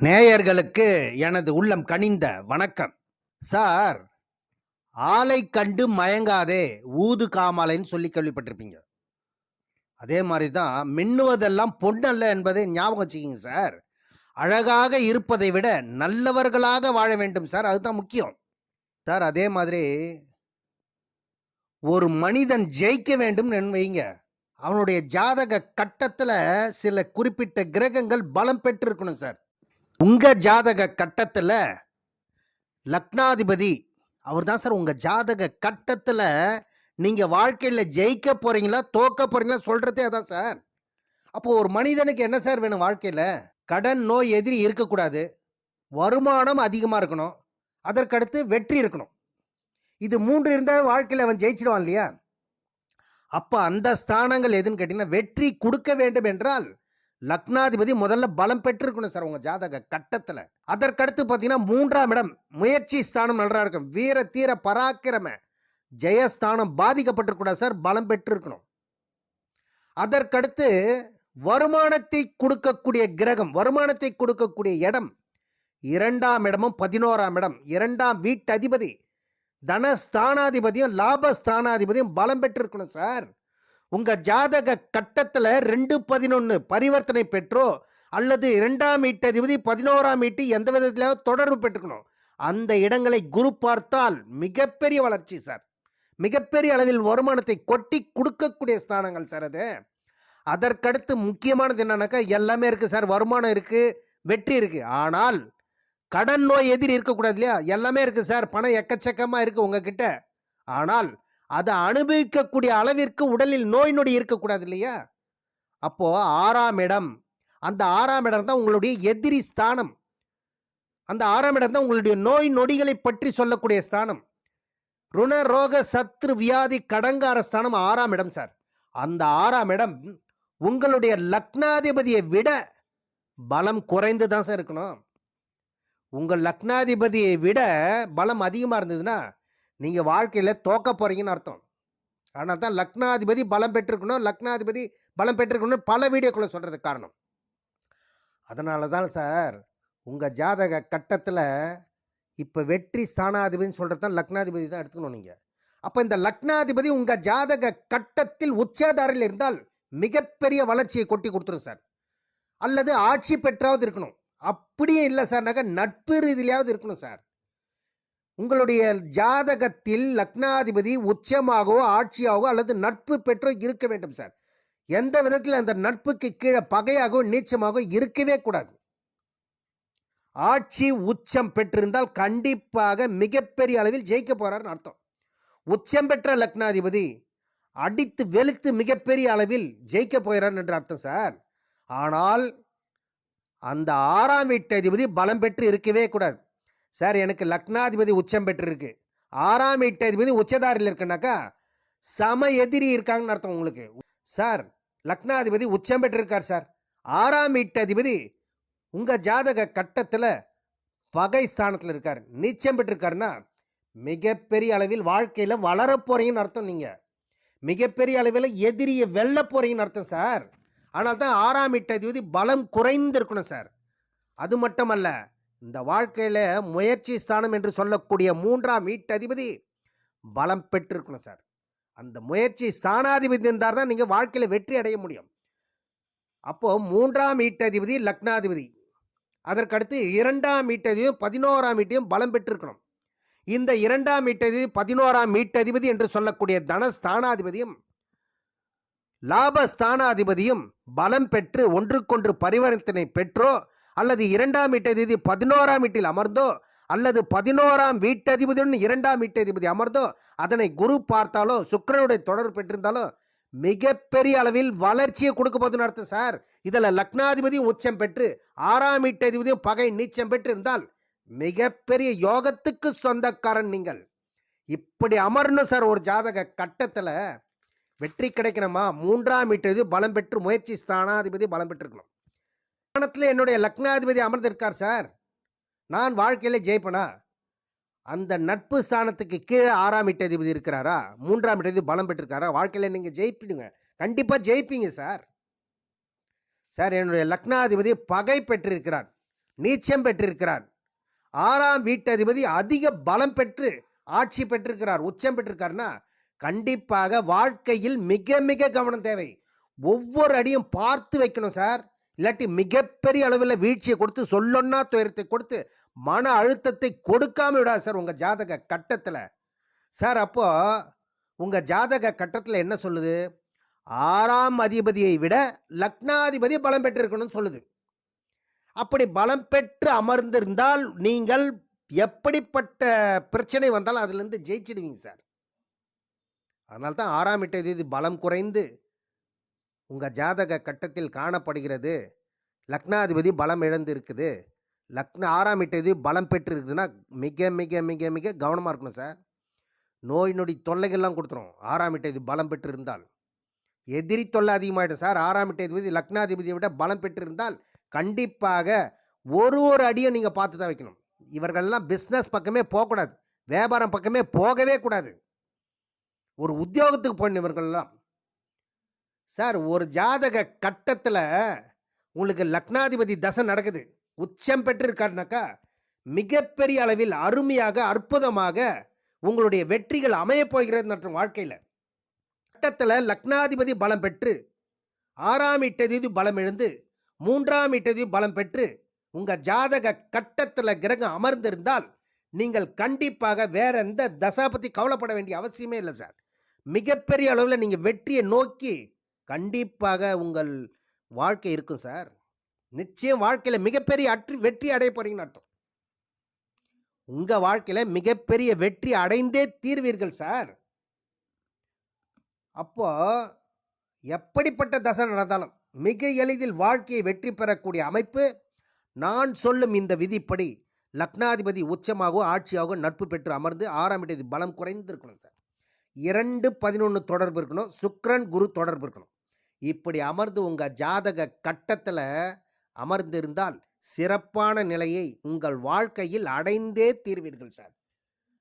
நேயர்களுக்கு எனது உள்ளம் கனிந்த வணக்கம். சார் ஆளை கண்டு மயங்காதே ஊது காமாலைன்னு சொல்லி கேள்விப்பட்டிருப்பீங்க. அதே மாதிரி தான் மின்னுவதெல்லாம் பொண்ணல்ல என்பதை ஞாபகம் வச்சுக்கிங்க சார். அழகாக இருப்பதை விட நல்லவர்களாக வாழ வேண்டும் சார் அதுதான் முக்கியம். சார் அதே மாதிரி ஒரு மனிதன் ஜெயிக்க வேண்டும் வைங்க. அவனுடைய ஜாதக கட்டத்தில் சில குறிப்பிட்ட கிரகங்கள் பலம் பெற்றிருக்கணும் சார். உங்க ஜாதக கட்டத்துல லக்னாதிபதி அவர் தான் சார் உங்க ஜாதக கட்டத்துல நீங்க வாழ்க்கையில ஜெயிக்க போறீங்களா தோக்க போறீங்களா சொல்றதே அதான் சார். அப்போ ஒரு மனிதனுக்கு என்ன சார் வேணும் வாழ்க்கையில? கடன் நோய் எதிரி இருக்கக்கூடாது. வருமானம் அதிகமாக இருக்கணும். அதற்கடுத்து வெற்றி இருக்கணும். இது மூன்று இருந்தால் வாழ்க்கையில் அவன் ஜெயிச்சிடுவான் இல்லையா? அப்போ அந்த ஸ்தானங்கள் எதுன்னு கேட்டிங்கன்னா வெற்றி கொடுக்க வேண்டும் என்றால் லக்னாதிபதி முதல்ல பலம் பெற்றிருக்கணும் சார் உங்க ஜாதக கட்டத்துல. அதற்கடுத்து பார்த்தீங்கன்னா மூன்றாம் இடம் முயற்சி ஸ்தானம் நல்லா இருக்கும். வீர தீர பராக்கிரம ஜெயஸ்தானம் பாதிக்கப்பட்டிருக்கூடாது சார் பலம் பெற்றிருக்கணும். அதற்கடுத்து வருமானத்தை கொடுக்கக்கூடிய கிரகம் வருமானத்தை கொடுக்கக்கூடிய இடம் இரண்டாம் இடமும் பதினோராம் இடம். இரண்டாம் வீட்டு அதிபதி தனஸ்தானாதிபதியும் லாபஸ்தானாதிபதியும் பலம் பெற்றிருக்கணும் சார். உங்க ஜாதக கட்டத்துல ரெண்டு பதினொன்னு பரிவர்த்தனை பெற்றோ அல்லது இரண்டாம் அதிபதி பதினோராம் ஈட்டு எந்த விதத்தில தொடர்பு பெற்றுக்கணும். அந்த இடங்களை குரு பார்த்தால் மிகப்பெரிய வளர்ச்சி சார். மிகப்பெரிய அளவில் வருமானத்தை கொட்டி கொடுக்கக்கூடிய ஸ்தானங்கள் சார் அது. அதற்கடுத்து முக்கியமானது என்னன்னாக்கா எல்லாமே இருக்குது சார். வருமானம் இருக்குது வெற்றி இருக்குது ஆனால் கடன் நோய் எதிரி இருக்கக்கூடாது இல்லையா? எல்லாமே இருக்குது சார். பணம் எக்கச்சக்கமாக இருக்குது உங்ககிட்ட. ஆனால் அதை அனுபவிக்கக்கூடிய அளவிற்கு உடலில் நோய் நொடி இருக்கக்கூடாது இல்லையா? அப்போ ஆறாம் இடம். அந்த ஆறாம் இடம் தான் உங்களுடைய எதிரி ஸ்தானம். அந்த ஆறாம் இடம் தான் உங்களுடைய நோய் நொடிகளை பற்றி சொல்லக்கூடிய ஸ்தானம். ருண ரோக சத்ரு வியாதி கடங்கார ஸ்தானம் ஆறாம் இடம் சார். அந்த ஆறாம் இடம் உங்களுடைய லக்னாதிபதியை விட பலம் குறைந்து தான் சார் இருக்கணும். உங்கள் லக்னாதிபதியை விட பலம் அதிகமாக இருந்ததுன்னா நீங்கள் வாழ்க்கையில் தோக்க போகிறீங்கன்னு அர்த்தம். ஆனால் தான் லக்னாதிபதி பலம் பெற்றிருக்கணும் லக்னாதிபதி பலம் பெற்றிருக்கணும் பல வீடியோக்குள்ளே சொல்கிறதுக்கு காரணம். அதனால தான் சார் உங்கள் ஜாதக கட்டத்தில் இப்போ வெற்றி ஸ்தானாதிபதினு சொல்கிறது தான் லக்னாதிபதி தான் எடுத்துக்கணும் நீங்கள் அப்போ இந்த லக்னாதிபதி உங்கள் ஜாதக கட்டத்தில் உச்சாதாரில் இருந்தால் மிகப்பெரிய வளர்ச்சியை கொட்டி கொடுத்துரும் சார். அல்லது ஆட்சி பெற்றாவது இருக்கணும். அப்படியே இல்லை சார்னாக்கா நட்பு ரீதியிலாவது இருக்கணும் சார். உங்களுடைய ஜாதகத்தில் லக்னாதிபதி உச்சமாகவோ ஆட்சியாகவோ அல்லது நட்பு பெற்றோ இருக்க வேண்டும் சார். எந்த விதத்தில் அந்த நட்புக்கு கீழே பகையாகவோ நீச்சமாகவோ இருக்கவே கூடாது. ஆட்சி உச்சம் பெற்றிருந்தால் கண்டிப்பாக மிகப்பெரிய அளவில் ஜெயிக்க போறாருன்னு அர்த்தம். உச்சம் பெற்ற லக்னாதிபதி அடித்து வெளுத்து மிகப்பெரிய அளவில் ஜெயிக்க போகிறார் என்று அர்த்தம் சார். ஆனால் அந்த ஆறாம் வீட்டு அதிபதி பலம் பெற்று இருக்கவே கூடாது. சார் எனக்கு லக்னாதிபதி உச்சம் பெற்றிருக்கு. ஆறாம் அதிபதி உச்சதாரில் இருக்குனாக்கா சம எதிரி இருக்காங்கன்னு அர்த்தம் உங்களுக்கு. சார் லக்னாதிபதி உச்சம் பெற்றிருக்கார் சார். ஆறாம் அதிபதி உங்கள் ஜாதக கட்டத்தில் பகை ஸ்தானத்தில் இருக்கார். நீச்சம் பெற்றிருக்காருன்னா மிகப்பெரிய அளவில் வாழ்க்கையில் வளர போகிறீங்கன்னு அர்த்தம் நீங்கள் மிகப்பெரிய அளவில் எதிரியை வெல்ல போகிறீங்கன்னு அர்த்தம் சார். ஆனால் தான் ஆறாம் அதிபதி பலம் குறைந்து இருக்கணும் சார். அது மட்டுமல்ல இந்த வாழ்க்கையில் முயற்சி ஸ்தானம் என்று சொல்லக்கூடிய மூன்றாம் வீட்டதிபதி பலம் பெற்றிருக்கணும் சார். அந்த முயற்சி ஸ்தானாதிபதி இருந்தால் தான் நீங்கள் வாழ்க்கையில் வெற்றி அடைய முடியும். அப்போது மூன்றாம் வீட்டதிபதி லக்னாதிபதி. அதற்கடுத்து இரண்டாம் வீட்டதிபதியும் பதினோராம் வீட்டையும் பலம் பெற்றிருக்கணும். இந்த இரண்டாம் வீட்டதிபதி பதினோராம் வீட்டதிபதி என்று சொல்லக்கூடிய தனஸ்தானாதிபதியும் லாபஸ்தானாதிபதியும் பலம் பெற்று ஒன்றுக்கொன்று பரிவர்த்தனை பெற்றோ அல்லது இரண்டாம் வீட்டதிபதி பதினோராம் வீட்டில் அமர்ந்தோ அல்லது பதினோராம் வீட்டதிபதியுடன் இரண்டாம் வீட்டதிபதி அமர்ந்தோ அதனை குரு பார்த்தாலோ சுக்கரனுடைய தொடர்பு பெற்றிருந்தாலோ மிகப்பெரிய அளவில் வளர்ச்சியை கொடுக்க போதுன்னு அர்த்தம் சார். இதில் லக்னாதிபதியும் உச்சம் பெற்று ஆறாம் வீட்டதிபதியும் பகை நீச்சம் பெற்று இருந்தால் மிகப்பெரிய யோகத்துக்கு சொந்தக்காரன் நீங்கள். இப்படி அமரணும் சார் ஒரு ஜாதக கட்டத்தில் வெற்றி கிடைக்கணுமா? மூன்றாம் வீட்டது பலம் பெற்று முயற்சி ஸ்தானாதிபதி பலம் பெற்றிருக்கணும். ஸ்தானத்தில் என்னுடைய லக்னாதிபதி அமர்ந்திருக்கார் சார். நான் வாழ்க்கையில் ஜெயிப்பனா? அந்த நட்பு ஸ்தானத்துக்கு கீழே ஆறாம் இட்டதிபதி இருக்கிறாரா? மூன்றாம் இட்டதிபதி பலம் பெற்றிருக்காரா? வாழ்க்கையில் நீங்கள் ஜெயிப்பிடுங்க. கண்டிப்பாக ஜெயிப்பீங்க சார். சார் என்னுடைய லக்னாதிபதி பகை பெற்றிருக்கிறார். நீச்சம் பெற்றிருக்கிறார். ஆறாம் வீட்டதிபதி அதிக பலம் பெற்று ஆட்சி பெற்றிருக்கிறார். உச்சம் பெற்றிருக்காருன்னா கண்டிப்பாக வாழ்க்கையில் மிக மிக கவனம் தேவை. ஒவ்வொரு அடியும் பார்த்து வைக்கணும் சார். இல்லாட்டி மிகப்பெரிய அளவில் வீழ்ச்சியை கொடுத்து சொல்லொன்னா துயரத்தை கொடுத்து மன அழுத்தத்தை கொடுக்காம விடாது சார் உங்கள் ஜாதக கட்டத்தில். சார் அப்போ உங்கள் ஜாதக கட்டத்தில் என்ன சொல்லுது? ஆறாம் அதிபதியை விட லக்னாதிபதி பலம் பெற்றிருக்கணும்னு சொல்லுது. அப்படி பலம் பெற்று அமர்ந்திருந்தால் நீங்கள் எப்படிப்பட்ட பிரச்சனை வந்தாலும் அதுலேருந்து ஜெயிச்சிடுவீங்க சார். அதனால தான் ஆறாம் இது பலம் குறைந்து உங்கள் ஜாதக கட்டத்தில் காணப்படுகிறது. லக்னாதிபதி பலம் இழந்து இருக்குது லக்ன ஆறாம் இது பலம் பெற்று இருக்குதுன்னா மிக மிக மிக மிக கவனமாக இருக்கணும் சார். நோய் நொடி தொல்லைகள்லாம் கொடுத்துரும். ஆறாம் இது பலம் பெற்று இருந்தால் எதிரி தொல்லை அதிகமாகிடும் சார். ஆறாம் இட்டதிபதி லக்னாதிபதியை விட பலம் பெற்றிருந்தால் கண்டிப்பாக ஒரு ஒரு அடியும் நீங்கள் பார்த்து தான் வைக்கணும். இவர்கள்லாம் பிஸ்னஸ் பக்கமே போகக்கூடாது. வியாபாரம் பக்கமே போகவே கூடாது. ஒரு உத்தியோகத்துக்கு போன இவர்கள்லாம் சார் ஒரு ஜாதக கட்டத்தில் உங்களுக்கு லக்னாதிபதி தசை நடக்குது. உச்சம் பெற்றிருக்காருனாக்கா மிகப்பெரிய அளவில் அருமையாக அற்புதமாக உங்களுடைய வெற்றிகள் அமையப்போகிறது மற்றும் வாழ்க்கையில். கட்டத்தில் லக்னாதிபதி பலம் பெற்று ஆறாம் இட்டதிபதி பலம் எழுந்து மூன்றாம் இட்டதிபதி பலம் பெற்று உங்கள் ஜாதக கட்டத்தில் கிரகம் அமர்ந்திருந்தால் நீங்கள் கண்டிப்பாக வேற எந்த தசா பற்றி கவலைப்பட வேண்டிய அவசியமே இல்லை சார். மிகப்பெரிய அளவில் நீங்கள் வெற்றியை நோக்கி கண்டிப்பாக உங்கள் வாழ்க்கை இருக்கும் சார். நிச்சயம் வாழ்க்கையில் மிகப்பெரிய அற்றி வெற்றி அடைய போறீங்கன்னு அர்த்தம். உங்கள் வாழ்க்கையில் மிகப்பெரிய வெற்றி அடைந்தே தீர்வீர்கள் சார். அப்போ எப்படிப்பட்ட தசை நடந்தாலும் மிக எளிதில் வாழ்க்கையை வெற்றி பெறக்கூடிய அமைப்பு நான் சொல்லும் இந்த விதிப்படி லக்னாதிபதி உச்சமாகவோ ஆட்சியாகவோ நட்பு பெற்று அமர்ந்து ஆறாம் இடது பலம் குறைந்து இருக்கணும் சார். இரண்டு பதினொன்று தொடர்பு இருக்கணும் சுக்ரன் குரு தொடர்பு இருக்கணும். இப்படி அமர்ந்து உங்கள் ஜாதக கட்டத்தில் அமர்ந்திருந்தால் சிறப்பான நிலையை உங்கள் வாழ்க்கையில் அடைந்தே தீர்வீர்கள் சார்.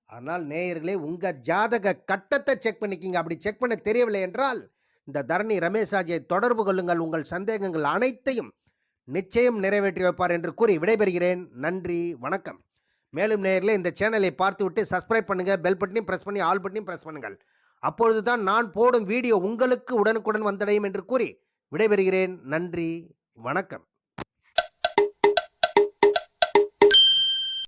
அதனால் நேயர்களே உங்கள் ஜாதக கட்டத்தை செக் பண்ணிக்கிங்க. அப்படி செக் பண்ண தெரியவில்லை என்றால் இந்த தரணி ரமேஷாஜியை தொடர்பு கொள்ளுங்கள். உங்கள் சந்தேகங்கள் அனைத்தையும் நிச்சயம் நிறைவேற்றி வைப்பார் என்று கூறி விடைபெறுகிறேன். நன்றி வணக்கம். மேலும் நேயர்களே இந்த சேனலை பார்த்துவிட்டு சப்ஸ்கிரைப் பண்ணுங்கள் பெல் பட்டனையும் ப்ரெஸ் பண்ணி ஆல் பட்டனையும் ப்ரெஸ் பண்ணுங்கள். அப்பொழுது தான் நான் போடும் வீடியோ உங்களுக்கு உடனுக்குடன் வந்தடையும் என்று கூறி விடைபெறுகிறேன். நன்றி. வணக்கம்.